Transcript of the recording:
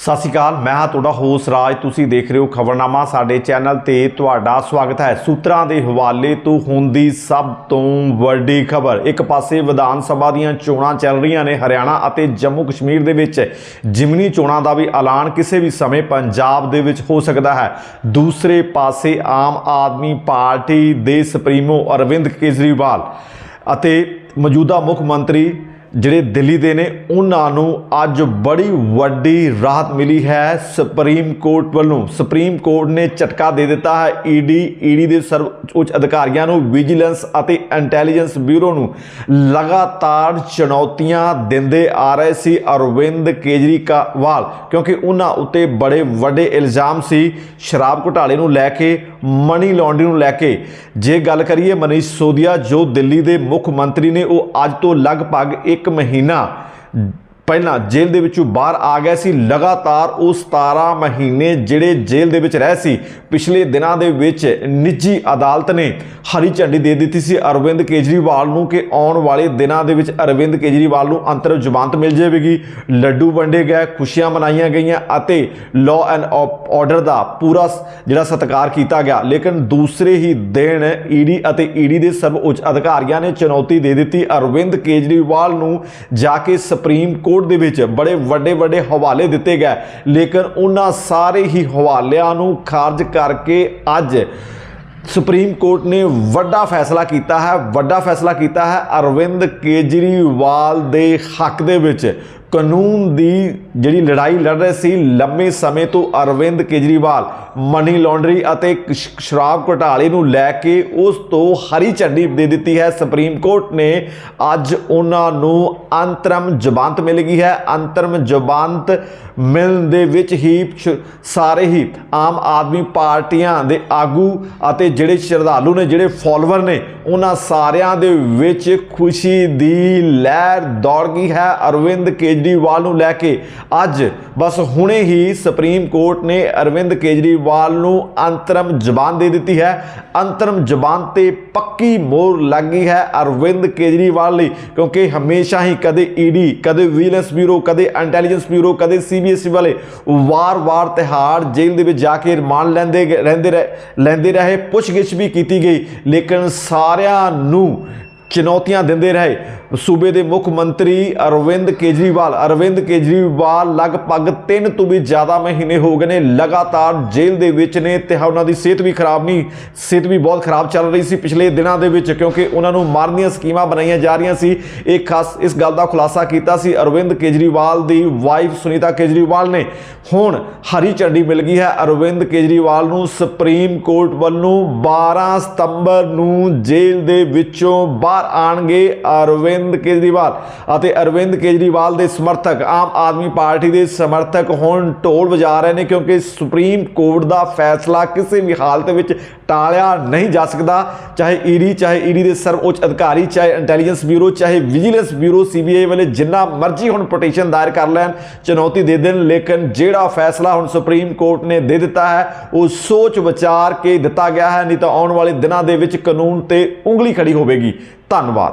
ਸਤਿ ਸ਼੍ਰੀ ਅਕਾਲ, ਮੈਂ ਹਾਂ ਤੁਹਾਡਾ ਹੋਸ ਰਾਜ। ਤੁਸੀਂ ਦੇਖ ਰਹੇ ਹੋ ਖਬਰਨਾਮਾ। ਸਾਡੇ ਚੈਨਲ ਤੇ ਤੁਹਾਡਾ ਸਵਾਗਤ ਹੈ। ਸੂਤਰਾਂ ਦੇ ਹਵਾਲੇ ਤੋਂ ਹੁੰਦੀ ਸਭ ਤੋਂ ਵੱਡੀ ਖਬਰ। ਇੱਕ ਪਾਸੇ ਵਿਧਾਨ ਸਭਾ ਦੀਆਂ ਚੋਣਾਂ ਚੱਲ ਰਹੀਆਂ ਨੇ ਹਰਿਆਣਾ ਅਤੇ ਜੰਮੂ ਕਸ਼ਮੀਰ ਦੇ ਵਿੱਚ। ਜਿਮਨੀ ਚੋਣਾਂ ਦਾ ਵੀ ਐਲਾਨ ਕਿਸੇ ਵੀ ਸਮੇਂ ਪੰਜਾਬ ਦੇ ਵਿੱਚ ਹੋ ਸਕਦਾ ਹੈ। ਦੂਸਰੇ ਪਾਸੇ ਆਮ ਆਦਮੀ ਪਾਰਟੀ ਦੇ ਸੁਪਰੀਮੋ ਅਰਵਿੰਦ ਕੇਜਰੀਵਾਲ ਅਤੇ ਮੌਜੂਦਾ ਮੁੱਖ ਮੰਤਰੀ ਜਿਹੜੇ ਦਿੱਲੀ ਦੇ ਨੇ, ਉਹਨਾਂ ਨੂੰ ਅੱਜ ਬੜੀ ਵੱਡੀ ਰਾਹਤ ਮਿਲੀ ਹੈ। ਸੁਪਰੀਮ ਕੋਰਟ ਵੱਲੋਂ ਸੁਪਰੀਮ ਕੋਰਟ ਨੇ ਝਟਕਾ ਦੇ ਦਿੱਤਾ ਹੈ। ਈਡੀ ਈਡੀ ਦੇ ਸਰਵ, ਉੱਚ ਅਧਿਕਾਰੀਆਂ ਨੂੰ ਵਿਜੀਲੈਂਸ ਅਤੇ ਇੰਟੈਲੀਜੈਂਸ ਬਿਊਰੋ ਨੂੰ ਲਗਾਤਾਰ ਚੁਣੌਤੀਆਂ ਦਿੰਦੇ ਆ ਰਹੇ ਸੀ ਅਰਵਿੰਦ ਕੇਜਰੀਵਾਲ, ਕਿਉਂਕਿ ਉਹਨਾਂ ਉੱਤੇ ਬੜੇ ਵੱਡੇ ਇਲਜ਼ਾਮ ਸੀ। ਸ਼ਰਾਬ ਘੁਟਾਲੇ ਨੂੰ ਲੈ ਕੇ ਮਨੀ ਲਾਂਡਰਿੰਗ ਨੂੰ ਲੈ ਕੇ। ਜੇ ਗੱਲ ਕਰੀਏ ਮਨੀਸ਼ ਸੋਦੀਆ ਜੋ ਦਿੱਲੀ ਦੇ ਮੁੱਖ ਮੰਤਰੀ ਨੇ, ਉਹ ਅੱਜ ਤੋਂ ਲਗਭਗ 1 ਮਹੀਨਾ ਪਹਿਲਾਂ ਜੇਲ੍ਹ ਦੇ ਵਿੱਚੋਂ ਬਾਹਰ ਆ ਗਿਆ ਸੀ। ਲਗਾਤਾਰ ਉਹ 17 ਮਹੀਨੇ ਜਿਹੜੇ ਜੇਲ੍ਹ ਦੇ ਵਿੱਚ ਰਹਿ ਸੀ, ਪਿਛਲੇ ਦਿਨਾਂ ਦੇ ਵਿੱਚ ਨਿੱਜੀ ਅਦਾਲਤ ਨੇ ਹਰੀ ਝੰਡੀ ਦੇ ਦਿੱਤੀ ਸੀ। ਅਰਵਿੰਦ ਕੇਜਰੀਵਾਲ ਨੂੰ ਕਿ ਆਉਣ ਵਾਲੇ ਦਿਨਾਂ ਦੇ ਵਿੱਚ ਅਰਵਿੰਦ ਕੇਜਰੀਵਾਲ ਨੂੰ ਅੰਤਰ ਜ਼ਮਾਨਤ ਮਿਲ ਜਾਵੇਗੀ। ਲੱਡੂ ਵੰਡੇ ਗਏ, ਖੁਸ਼ੀਆਂ ਮਨਾਈਆਂ ਗਈਆਂ ਅਤੇ ਲਾਅ ਐਂਡ ਆਰਡਰ ਦਾ ਪੂਰਾ ਜਿਹੜਾ ਸਤਿਕਾਰ ਕੀਤਾ ਗਿਆ। ਲੇਕਿਨ ਦੂਸਰੇ ਹੀ ਦਿਨ ਈਡੀ ਅਤੇ ਈਡੀ ਦੇ ਸਰਵ ਉੱਚ ਅਧਿਕਾਰੀਆਂ ਨੇ ਚੁਣੌਤੀ ਦੇ ਦਿੱਤੀ। ਅਰਵਿੰਦ ਕੇਜਰੀਵਾਲ ਨੂੰ ਜਾ ਕੇ ਸੁਪਰੀਮ ਕੋਰਟ ਦੇ ਵਿੱਚ ਬੜੇ ਵੱਡੇ ਵੱਡੇ ਹਵਾਲੇ ਦਿੱਤੇ ਗਏ। ਲੇਕਿਨ ਉਹਨਾਂ ਸਾਰੇ ਹੀ ਹਵਾਲਿਆਂ ਨੂੰ ਖਾਰਜ ਕਰਕੇ ਅੱਜ ਸੁਪਰੀਮ ਕੋਰਟ ਨੇ ਵੱਡਾ ਫੈਸਲਾ ਕੀਤਾ ਹੈ, ਵੱਡਾ ਫੈਸਲਾ ਕੀਤਾ ਹੈ ਅਰਵਿੰਦ ਕੇਜਰੀਵਾਲ ਦੇ ਹੱਕ ਦੇ ਵਿੱਚ। ਕਾਨੂੰਨ ਦੀ ਜਿਹੜੀ ਲੜਾਈ ਲੜ ਰਹੇ ਸੀ ਲੰਮੇ ਸਮੇਂ ਤੋਂ ਅਰਵਿੰਦ ਕੇਜਰੀਵਾਲ ਮਨੀ ਲਾਂਡਰੀ ਅਤੇ ਸ਼ਰਾਬ ਘੁਟਾਲੇ ਨੂੰ ਲੈ ਕੇ ਉਸ ਤੋਂ ਹਰੀ ਝੰਡੀ ਦੇ ਦਿੱਤੀ ਹੈ। ਸੁਪਰੀਮ ਕੋਰਟ ਨੇ ਅੱਜ ਉਹਨਾਂ ਨੂੰ ਅੰਤਰਮ ਜ਼ਮਾਨਤ ਮਿਲ ਗਈ ਹੈ। ਅੰਤਰਮ ਜ਼ਮਾਨਤ ਮਿਲਣ ਦੇ ਵਿੱਚ ਹੀ ਸਾਰੇ ਹੀ ਆਮ ਆਦਮੀ ਪਾਰਟੀਆਂ ਦੇ ਆਗੂ ਅਤੇ ਜਿਹੜੇ ਸ਼ਰਧਾਲੂ ਨੇ, ਜਿਹੜੇ ਫਾਲੋਅਰ ਨੇ, ਉਹਨਾਂ ਸਾਰਿਆਂ ਦੇ ਵਿੱਚ ਖੁਸ਼ੀ ਦੀ ਲਹਿਰ ਦੌੜ ਗਈ ਹੈ। ਅਰਵਿੰਦ ਕੇਜਰੀਵਾਲ ਨੂੰ ਲੈ ਕੇ ਅੱਜ ਬਸ ਹੁਣੇ ਹੀ ਸੁਪਰੀਮ ਕੋਰਟ ਨੇ ਅਰਵਿੰਦ ਕੇਜਰੀਵਾਲ ਨੂੰ ਅੰਤਰਮ ਜ਼ਬਾਨ ਦੇ ਦਿੱਤੀ ਹੈ। ਅੰਤਰਮ ਜ਼ਬਾਨ ਤੇ ਪੱਕੀ ਮੋਹਰ ਲੱਗ ਗਈ ਹੈ ਅਰਵਿੰਦ ਕੇਜਰੀਵਾਲ ਲਈ, ਕਿਉਂਕਿ ਹਮੇਸ਼ਾ ਹੀ ਕਦੇ ਈਡੀ ਕਦੇ ਵਿਜੀਲੈਂਸ ਬਿਊਰੋ, ਕਦੇ ਇੰਟੈਲੀਜੈਂਸ ਬਿਊਰੋ, ਕਦੇ ਸੀਬੀਐਸਈ ਵਾਲੇ ਵਾਰ-ਵਾਰ ਤਿਹਾੜ ਜੇਲ੍ਹ ਦੇ ਵਿੱਚ ਜਾ ਕੇ ਰਿਮਾਂਡ ਲੈਂਦੇ ਰਹਿੰਦੇ ਰਹੇ ਲੈਂਦੇ ਰਹੇ। ਪੁੱਛਗਿੱਛ ਵੀ ਕੀਤੀ ਗਈ ਲੇਕਿਨ ਸਾਰਿਆਂ ਨੂੰ ਚੁਣੌਤੀਆਂ ਦਿੰਦੇ ਰਹੇ। ਸੂਬੇ ਦੇ ਮੁੱਖ ਮੰਤਰੀ ਅਰਵਿੰਦ ਕੇਜਰੀਵਾਲ ਅਰਵਿੰਦ ਕੇਜਰੀਵਾਲ ਲਗਭਗ 3 ਤੋਂ ਵੀ ਜ਼ਿਆਦਾ ਮਹੀਨੇ ਹੋ ਗਏ ਨੇ, ਲਗਾਤਾਰ ਜੇਲ੍ਹ ਦੇ ਵਿੱਚ ਨੇ ਤੇ ਉਹਨਾਂ ਦੀ ਸਿਹਤ ਵੀ ਖਰਾਬ ਨਹੀਂ, ਸਿਹਤ ਵੀ ਬਹੁਤ ਖਰਾਬ ਚੱਲ ਰਹੀ ਸੀ ਪਿਛਲੇ ਦਿਨਾਂ ਦੇ ਵਿੱਚ ਕਿਉਂਕਿ ਉਹਨਾਂ ਨੂੰ ਮਾਰਨ ਦੀਆਂ ਸਕੀਮਾਂ ਬਣਾਈਆਂ ਜਾ ਰਹੀਆਂ ਸੀ। ਇੱਕ ਖਾਸ ਇਸ ਗੱਲ ਦਾ ਖੁਲਾਸਾ ਕੀਤਾ ਸੀ। ਅਰਵਿੰਦ ਕੇਜਰੀਵਾਲ ਦੀ ਵਾਈਫ ਸੁਨੀਤਾ ਕੇਜਰੀਵਾਲ ਨੇ। ਹੁਣ ਹਰੀ ਝੰਡੀ ਮਿਲ ਗਈ ਹੈ। ਅਰਵਿੰਦ ਕੇਜਰੀਵਾਲ ਨੂੰ ਸੁਪਰੀਮ ਕੋਰਟ ਵੱਲੋਂ 12 ਸਤੰਬਰ ਨੂੰ ਜੇਲ੍ਹ ਦੇ ਵਿੱਚੋਂ ਬਾਹਰ ਆਣਗੇ ਅਰਵਿੰਦ ਕੇਜਰੀਵਾਲ ਅਤੇ ਅਰਵਿੰਦ ਕੇਜਰੀਵਾਲ ਦੇ ਸਮਰਥਕ ਆਮ ਆਦਮੀ ਪਾਰਟੀ ਦੇ ਸਮਰਥਕ ਹੁਣ ਢੋਲ ਵਜਾ ਰਹੇ ਨੇ ਕਿਉਂਕਿ ਸੁਪਰੀਮ ਕੋਰਟ ਦਾ ਫੈਸਲਾ ਕਿਸੇ ਵੀ ਹਾਲਤ ਵਿੱਚ ਟਾਲਿਆ ਨਹੀਂ ਜਾ ਸਕਦਾ। ਚਾਹੇ ਈਡੀ ਚਾਹੇ ਈਡੀ ਦੇ ਸਰਵਉੱਚ ਅਧਿਕਾਰੀ, ਚਾਹੇ ਇੰਟੈਲੀਜੈਂਸ ਬਿਊਰੋ, ਚਾਹੇ ਵਿਜੀਲੈਂਸ ਬਿਊਰੋ, ਸੀਬੀਆਈ ਵਾਲੇ ਜਿੰਨਾ ਮਰਜ਼ੀ ਹੁਣ ਪਟੀਸ਼ਨ ਦਾਇਰ ਕਰ ਲੈਣ, ਚੁਣੌਤੀ ਦੇ ਦੇਣ, ਲੇਕਿਨ ਜਿਹੜਾ ਫੈਸਲਾ ਹੁਣ ਸੁਪਰੀਮ ਕੋਰਟ ਨੇ ਦੇ ਦਿੱਤਾ ਹੈ, ਉਹ ਸੋਚ ਵਿਚਾਰ ਕੇ ਦਿੱਤਾ ਗਿਆ ਹੈ, ਨਹੀਂ ਤਾਂ ਆਉਣ ਵਾਲੇ ਦਿਨਾਂ ਦੇ ਵਿੱਚ ਕਾਨੂੰਨ ਤੇ ਉਂਗਲੀ ਖੜੀ ਹੋਵੇਗੀ। ਧੰਨਵਾਦ।